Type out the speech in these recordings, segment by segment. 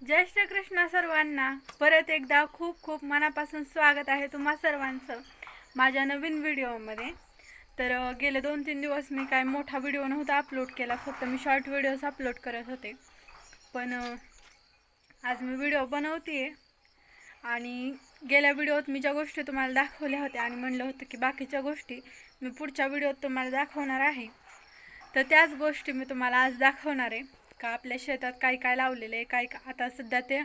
जय श्रीकृष्ण सर्वांना परत एकदा खूप खूप मनापासून स्वागत आहे तुम्हा सर्वांचं माझ्या नवीन व्हिडिओमध्ये. तर गेले दोन तीन दिवस मी काय मोठा व्हिडिओ नव्हता अपलोड केला फक्त मी शॉर्ट व्हिडिओज अपलोड करत होते. पण आज मी व्हिडिओ बनवते आणि गेल्या व्हिडिओत मी ज्या गोष्टी तुम्हाला दाखवल्या होत्या आणि म्हणलं होतं की बाकीच्या गोष्टी मी पुढच्या व्हिडिओत तुम्हाला दाखवणार आहे. तर त्याच गोष्टी मी तुम्हाला आज दाखवणार आहे. का आपल्या शेतात काय काय लावलेलं आहे काय काय आता सध्या त्या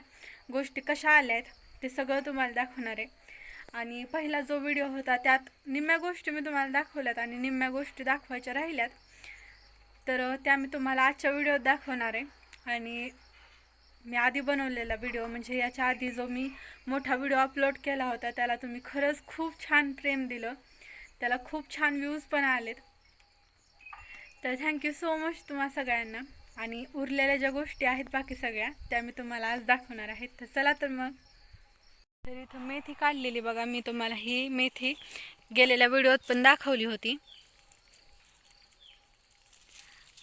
गोष्टी कशा आल्या आहेत ते सगळं तुम्हाला दाखवणार आहे. आणि पहिला जो व्हिडिओ होता त्यात निम्म्या गोष्टी मी तुम्हाला दाखवल्यात आणि निम्म्या गोष्टी दाखवायच्या राहिल्यात. तर त्या मी तुम्हाला आजच्या व्हिडिओत दाखवणार आहे. आणि मी आधी बनवलेला व्हिडिओ म्हणजे याच्या आधी जो मी मोठा व्हिडिओ अपलोड केला होता त्याला तुम्ही खरंच खूप छान प्रेम दिलं. त्याला खूप छान व्ह्यूज पण आलेत. तर थँक्यू सो मच तुम्हा सगळ्यांना. आणि उरलेल्या ज्या गोष्टी आहेत बाकी सगळ्या त्या मी तुम्हाला आज दाखवणार आहेत तर चला तर मग. तर इथं मेथी काढलेली बघा मी तुम्हाला ही मेथी गेलेल्या व्हिडिओत पण दाखवली होती.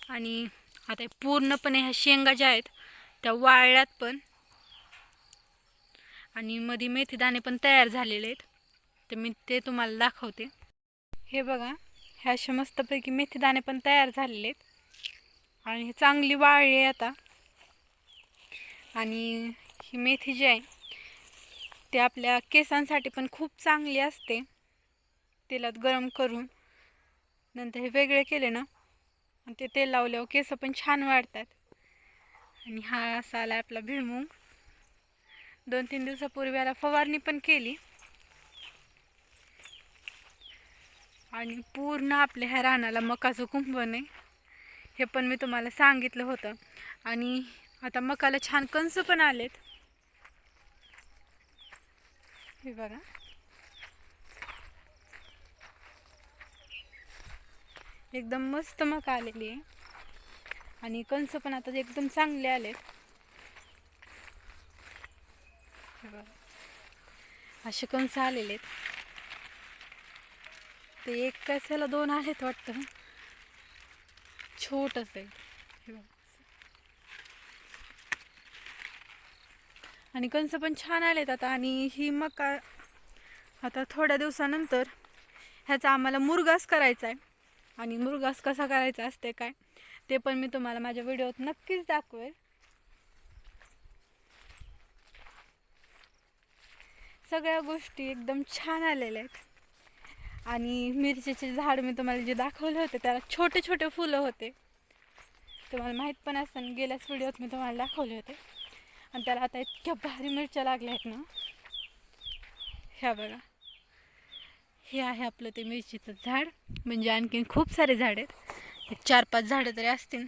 आणि आता पूर्णपणे ह्या शेंगा ज्या आहेत त्या वाळल्यात पण. आणि मध्ये मेथी दाणे पण तयार झालेले आहेत. तर मी ते तुम्हाला दाखवते. हे बघा ह्या अशा मस्तपैकी मेथी दाणे पण तयार झालेले आहेत. आणि हे चांगली वाळली आहे आता. आणि ही मेथी जी आहे ते आपल्या केसांसाठी पण खूप चांगली असते. तेलात गरम करून. नंतर हे वेगळे केले ना आणि ते तेल लावल्यावर केस पण छान वाढतात. आणि हा असा आला आपला भिळमुंग दोन तीन दिवसापूर्वी याला फवारणी पण केली. आणि पूर्ण आपल्या ह्या रानाला मकाचं कुंपण आहे. हे पण मी तुम्हाला सांगितलं होतं. आणि आता मकाला छान कंस पण आलेत. हे बघा. एकदम मस्त मका आलेली आहे. आणि कंस पण आता एकदम चांगले आलेत. हे बघा. असे कंस आलेले आहेत. ते एक कशाला दोन आलेत वाटतं. छोटच आहे आणि कंस पण छान आलेत आता. आणि ही मका आता थोड्या दिवसानंतर ह्याचा आम्हाला मुरगास करायचा आहे. आणि मुरगास कसा करायचा असते काय ते पण मी तुम्हाला माझ्या व्हिडिओत नक्कीच दाखवेल. सगळ्या गोष्टी एकदम छान आलेल्या आहेत. आणि मिरचीचे झाड मी तुम्हाला जे दाखवले होते त्याला छोटे छोटे फुलं होते. तुम्हाला माहीत पण असतं गेल्याच व्हिडिओत मी तुम्हाला दाखवले होते. आणि त्याला आता इतक्या भारी मिरच्या लागल्या आहेत ना. ह्या बघा. हे आहे आपलं ते मिरचीचं झाड. म्हणजे आणखीन खूप सारे झाड आहेत. एक चार पाच झाडं तरी असतील.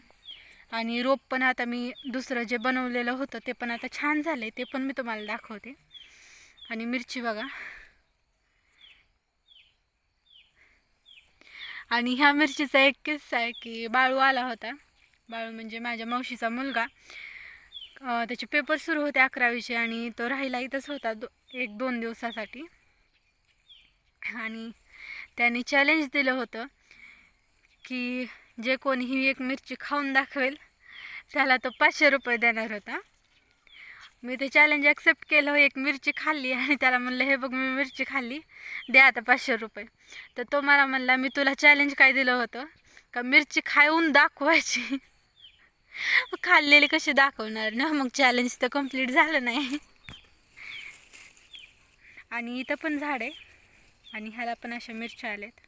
आणि रोप पण आता मी दुसरं जे बनवलेलं होतं ते पण आता छान झालं ते पण मी तुम्हाला दाखवते. आणि मिरची बघा. आणि ह्या मिरचीचा एक किस्सा आहे की बाळू आला होता. बाळू म्हणजे माझ्या मावशीचा मुलगा. त्याचे पेपर सुरू होते अकरावीचे आणि तो राहिला इथंच होता दो एक दोन दिवसासाठी. आणि त्याने चॅलेंज दिलं होतं की जे कोणी ही एक मिरची खाऊन दाखवेल त्याला तो पाचशे रुपये देणार होता. मी ते चॅलेंज ॲक्सेप्ट केलं एक मिरची खाल्ली आणि त्याला म्हणलं हे बघ मी मिरची खाल्ली दे आता पाचशे रुपये. तर तो मला म्हणला मी तुला चॅलेंज काय दिलं होतं? का मिरची खाऊन दाखवायची? खाल्लेली कशी दाखवणार ना? मग चॅलेंज तर कंप्लीट झालं नाही. आणि इथं पण झाड आहे आणि ह्याला पण अशा मिरच्या आल्यात.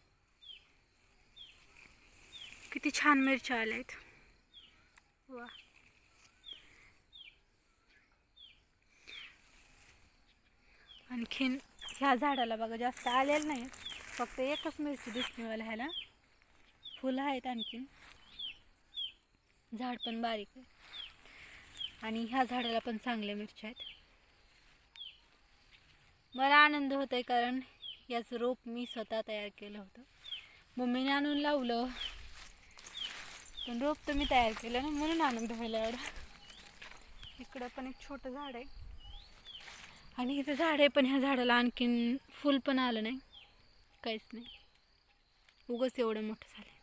किती छान मिरच्या आल्या आहेत वा. आणखीन ह्या झाडाला बघा जास्त आलेलं नाही. फक्त एकच मिरची दिसली मला ह्याला. फुलं आहेत आणखीन. झाड पण बारीक आहे. आणि ह्या झाडाला पण चांगल्या मिरच्या आहेत. मला आनंद होत आहे कारण याचं रोप मी स्वतः तयार केलं होतं. मम्मीने आणून लावलं. पण रोप तर मी तयार केलं ना म्हणून आनंद व्हायला एवढा. इकडं पण एक छोटं झाड आहे. आणि इथं झाड आहे पण ह्या झाडाला आणखीन फुल पण आलं नाही. काहीच नाही. उगच एवढं मोठं झालं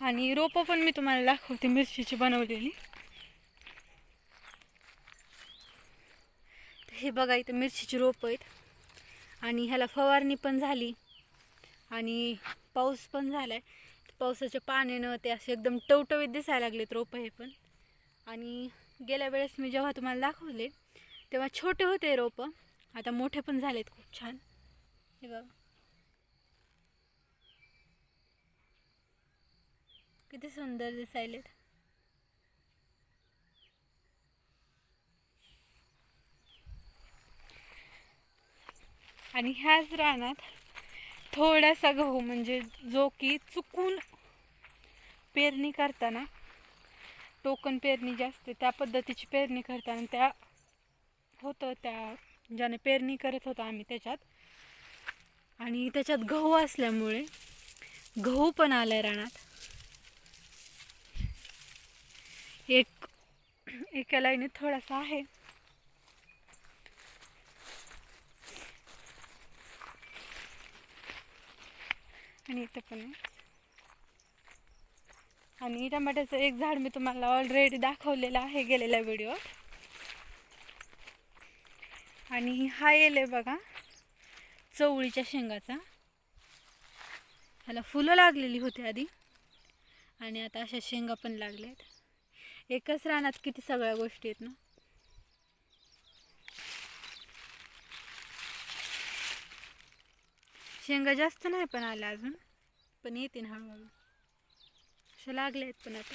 आणि रोपं पण मी तुम्हाला दाखवते मिरचीची बनवलेली. हे बघा इथं मिरचीची रोपं आहेत. आणि ह्याला फवारणी पण झाली. आणि पाऊस पण झाला आहे पावसाच्या पाण्यानं ते असे एकदम टवटवीत दिसायला लागलेत रोपं हे पण. आणि गेल्या वेळेस मी जेव्हा तुम्हाला दाखवले तेव्हा छोटे होते रोपं. आता मोठे पण झालेत खूप छान. हे बघा. किती सुंदर दिसायलेत. आणि ह्याच रानात थोडासा गहू म्हणजे जो की चुकून पेरणी करताना टोकन पेरणी जी असते त्या पद्धतीची पेरणी करताना त्या होतं त्या ज्याने पेरणी करत होतो आम्ही त्याच्यात. आणि त्याच्यात गहू असल्यामुळे गहू पण आलाय रानात. एक एका लाईनीत थोडासा आहे. आणि इथं पण आहे. आणि टमाट्याचं एक झाड मी तुम्हाला ऑलरेडी दाखवलेलं आहे गेलेल्या व्हिडिओत आणि हा येले बघा चवळीच्या शेंगाचा. ह्याला फुलं लागलेली होती आधी. आणि आता अशा शेंगा पण लागल्यात. एकच रानात किती सगळ्या गोष्टी आहेत ना? शेंगा जास्त नाही पण आल्या अजून. पण येतील हळूहळू. अशा लागल्या आहेत पण आता.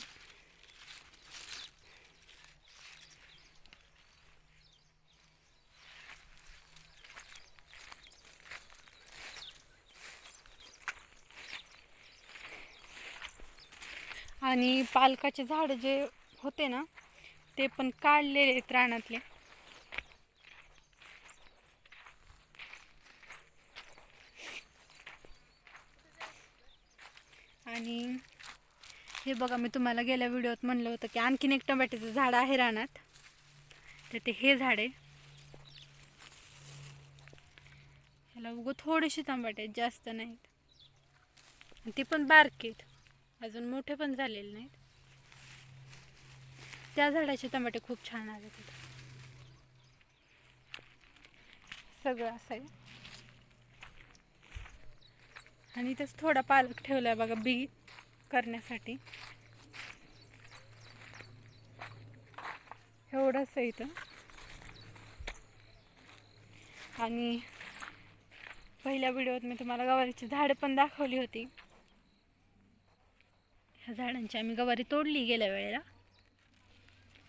आणि पालकाचे झाड जे होते ना ते पण काढलेले आहेत रानातले. आणि हे बघा मी तुम्हाला गेल्या व्हिडिओत म्हणलं होतं की आणखीन एक टमाट्याचं झाड आहे रानात. तर ते हे झाड आहे. ह्याला उगं थोडेसे टमाटे आहेत जास्त नाहीत. आणि ते पण बारकेत अजून मोठे पण झालेले नाहीत. त्या झाडाचे टमाटे खूप छान आले तिथे सगळं असं आहे. आणि इथंच थोडा पालक ठेवला आहे बघा बी. करण्यासाठी. एवढंच आहे इथं. आणि पहिल्या व्हिडिओत मी तुम्हाला गवारीची झाडं पण दाखवली होती. ह्या झाडांची आम्ही गवारी तोडली गेल्या वेळेला.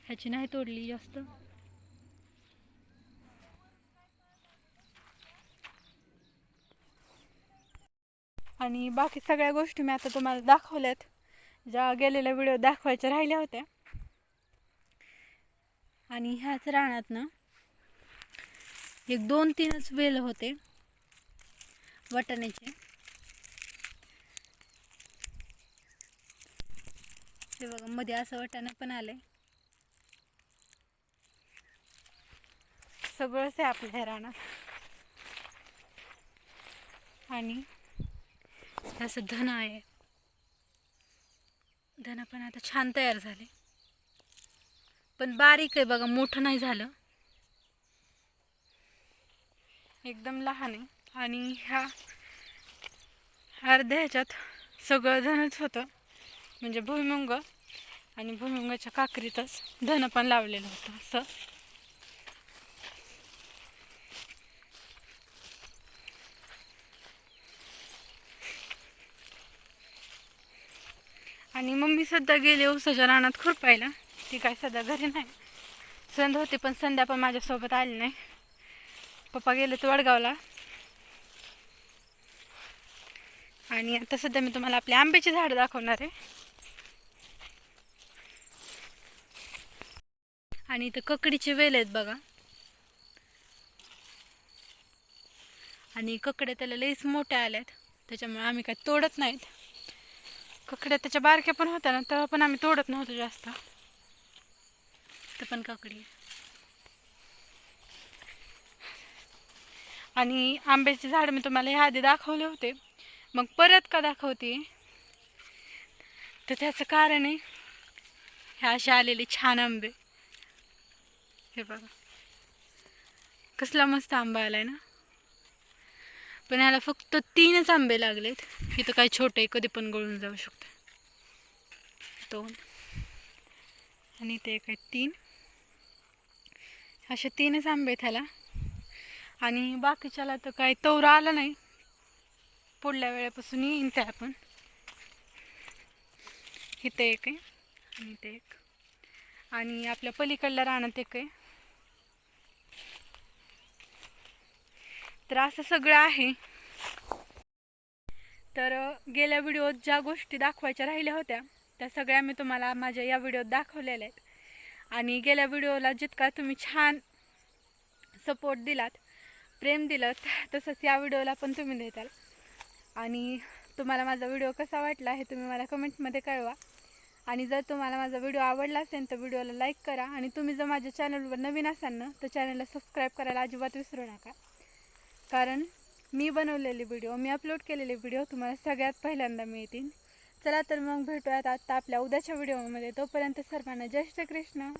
ह्याची नाही तोडली जास्त. आणि बाकी सगळ्या गोष्टी मी आता तुम्हाला दाखवल्यात. ज्या गेलेल्या व्हिडिओ दाखवायच्या राहिल्या होत्या. आणि ह्याच रानात ना एक दोन तीनच वेल होते. वाटाण्याचे. हे बघा मध्ये असं वाटाणं पण आलंय. सगळंच आहे आपल्या ह्या रानात. आणि असं धन आहे. धन पण आता छान तयार झाले. पण बारीक आहे बघा मोठं नाही झालं. एकदम लहान आहे. आणि ह्या अर्ध्या ह्याच्यात सगळं धनच होतं. म्हणजे भुईमुंग आणि भुईमुंगाच्या काकरीतच धन पण लावलेलं होतं असं. आणि मम्मी सध्या गेले उसाच्या रानात खुरपायला. ती काय सध्या घरी नाही. संध होती पण संध्या पण माझ्यासोबत आली नाही. पप्पा गेले तर वडगावला. आणि आता सध्या मी तुम्हाला आपली आंब्याची झाड दाखवणार आहे. आणि इथं ककडीचे वेल आहेत बघा. आणि ककडे त्याला लईच मोठ्या आल्यात. त्याच्यामुळे आम्ही काय तोडत नाहीत. ककड्या त्याच्या बारक्या पण होत्या ना तेव्हा पण आम्ही तोडत नव्हतो जास्त. तर पण ककडी. आणि आंब्याचे झाड मी तुम्हाला ह्या आधी दाखवले होते. मग परत का दाखवते? तर त्याचं कारण आहे हे असे आलेले छान आंबे. हे बघा. कसला मस्त आंबा आलाय ना? पण ह्याला फक्त तीनच आंबे लागलेत. इथं काय छोटे कधी पण गळून जाऊ शकतं. दोन. आणि ते काय तीन. असे तीनच आंबे आहेत ह्याला. आणि बाकीच्याला तर काय तवरा आला नाही. पुढल्या वेळेपासून येईन ते आपण. इथं एक आहे आणि ते एक. आणि आपल्या पलीकडल्या रानात एक आहे. तर असं सगळं आहे. तर गेल्या व्हिडिओत ज्या गोष्टी दाखवायच्या राहिल्या होत्या त्या सगळ्या मी तुम्हाला माझ्या या व्हिडिओत दाखवलेल्या आहेत. आणि गेल्या व्हिडिओला जितका तुम्ही छान सपोर्ट दिलात प्रेम दिलं तसंच या व्हिडिओला पण तुम्ही देताल. आणि तुम्हाला माझा व्हिडिओ कसा वाटला हे तुम्ही मला कमेंटमध्ये कळवा. आणि जर तुम्हाला माझा व्हिडिओ आवडला असेल तर व्हिडिओला लाईक करा. आणि तुम्ही जर माझ्या चॅनलवर नवीन असाल ना तर चॅनलला सबस्क्राईब करायला अजिबात विसरू नका. कारण मी बनवलेले व्हिडिओ मी अपलोड केलेले व्हिडिओ तुम्हाला सगळ्यात पहिल्यांदा मिळतील. चला तर मग भेटूयात आता आपल्या उद्याच्या व्हिडिओमध्ये तोपर्यंत सर्वांना जय श्री कृष्ण.